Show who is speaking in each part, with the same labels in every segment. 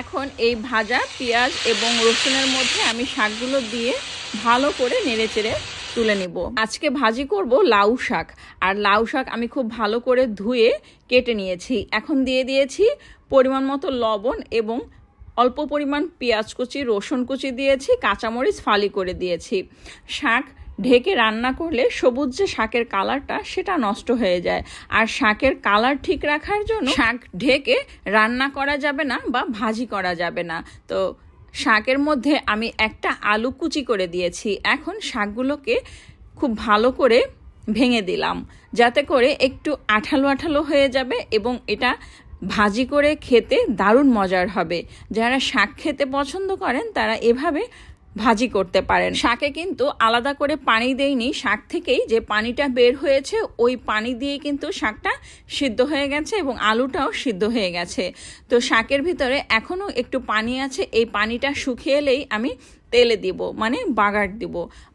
Speaker 1: এখন এই ভাজা, পেঁয়াজ এবং রসুনের মধ্যে আমি শাকগুলো দিয়ে ভালো করে নেড়েচেড়ে তুলে নিব। আজকে ভাজি করব লাউ শাক। আর লাউ শাক আমি খুব ভালো করে ধুয়ে কেটে নিয়েছি। এখন দিয়ে দিয়েছি পরিমাণ মতো লবণ এবং অল্প পরিমাণ পেঁয়াজ কুচি, রসুন কুচি দিয়েছি, কাঁচামরিচ ফালি করে দিয়েছি। শাক ঢেকে রান্না করলে সবুজ যে শাকের কালারটা, সেটা নষ্ট হয়ে যায়। আর শাকের কালার ঠিক রাখার জন্য শাক ঢেকে রান্না করা যাবে না বা ভাজি করা যাবে না। তো শাকের মধ্যে আমি একটা আলু কুচি করে দিয়েছি। এখন শাকগুলোকে খুব ভালো করে ভেঙে দিলাম। যাতে করে একটু আঠালো আঠালো হয়ে যাবে এবং এটা ভাজি করে খেতে দারুণ মজার হবে। যারা শাক খেতে পছন্দ করেন, তারা এভাবে ভাজি করতে পারেন। শাকে কিন্তু আলাদা করে পানি দেইনি। শাক থেকেই যে পানিটা বের হয়েছে, ওই পানি দিয়ে কিন্তু শাকটা সিদ্ধ হয়ে গেছে এবং আলুটাও সিদ্ধ হয়ে গেছে। তো শাকের ভিতরে এখনও একটু পানি আছে। এই পানিটা শুকিয়ে এলেই আমি তেলে দিব মানে বাগার দিব।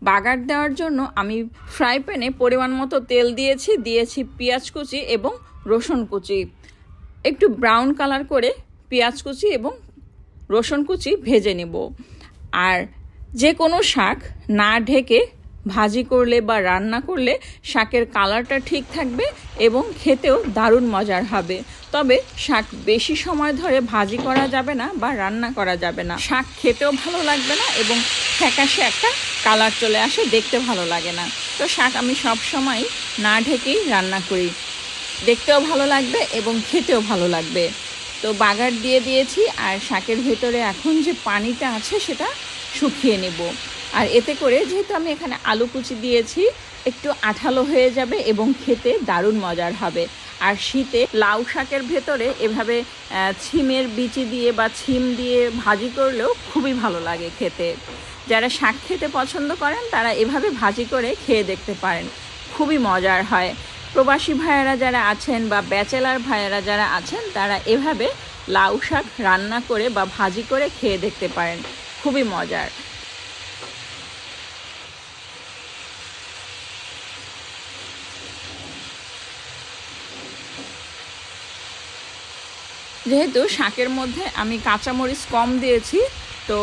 Speaker 1: বাগার দেওয়ার জন্য আমি ফ্রাই প্যানে পরিমাণ মতো তেল দিয়েছি। দিয়েছি পেঁয়াজ কুচি এবং রসুন কুচি। একটু ব্রাউন কালার করে পেঁয়াজ কুচি এবং রসুন কুচি ভেজে নেব। আর যে কোনো শাক না ঢেকে ভাজি করলে বা রান্না করলে শাকের কালারটা ঠিক থাকবে এবং খেতেও দারুণ মজার হবে। তবে শাক বেশি সময় ধরে ভাজি করা যাবে না বা রান্না করা যাবে না। শাক খেতেও ভালো লাগবে না এবং ফ্যাকাশে একটা কালার চলে আসে, দেখতে ভালো লাগে না। তো শাক আমি সব সময় না ঢেকেই রান্না করি। দেখতেও ভালো লাগবে এবং খেতেও ভালো লাগবে। তো বাগার দিয়ে দিয়েছি আর শাকের ভেতরে এখন যে পানিটা আছে সেটা শুকিয়ে নেব। আর এতে করে যেহেতু আমি এখানে আলু কুচি দিয়েছি, একটু আঠালো হয়ে যাবে এবং খেতে দারুণ মজার হবে। আর শীতে লাউ শাকের ভেতরে এভাবে ছিমের বিচি দিয়ে বা ছিম দিয়ে ভাজি করলেও খুবই ভালো লাগে খেতে। যারা শাক খেতে পছন্দ করেন, তারা এভাবে ভাজি করে খেয়ে দেখতে পারেন। খুবই মজার হয়। প্রবাসী ভাইয়েরা যারা আছেন বা ব্যাচেলার ভাইয়েরা যারা আছেন, তারা এভাবে লাউ শাক রান্না করে বা ভাজি করে খেয়ে দেখতে পারেন। খুবই মজার। যেহেতু শাকের মধ্যে আমি কাঁচামরিচ কম দিয়েছি, তো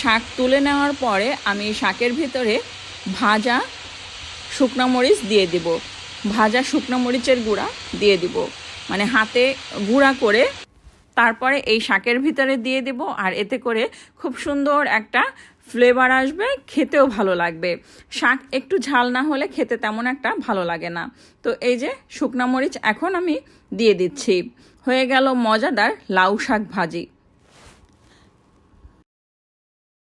Speaker 1: শাক তুলে নেওয়ার পরে আমি শাকের ভিতরে ভাজা শুকনো মরিচ দিয়ে দিব। ভাজা শুকনো মরিচের গুঁড়া দিয়ে দিব। মানে হাতে গুঁড়া করে তারপরে এই শাকের ভিতরে দিয়ে দেব আর এতে করে খুব সুন্দর একটা ফ্লেভার আসবে, খেতেও ভালো লাগবে। শাক একটু ঝাল না হলে খেতে তেমন একটা ভালো লাগে না। তো এই যে শুকনা মরিচ এখন আমি দিয়ে দিচ্ছি। হয়ে গেল মজাদার লাউ শাক ভাজি।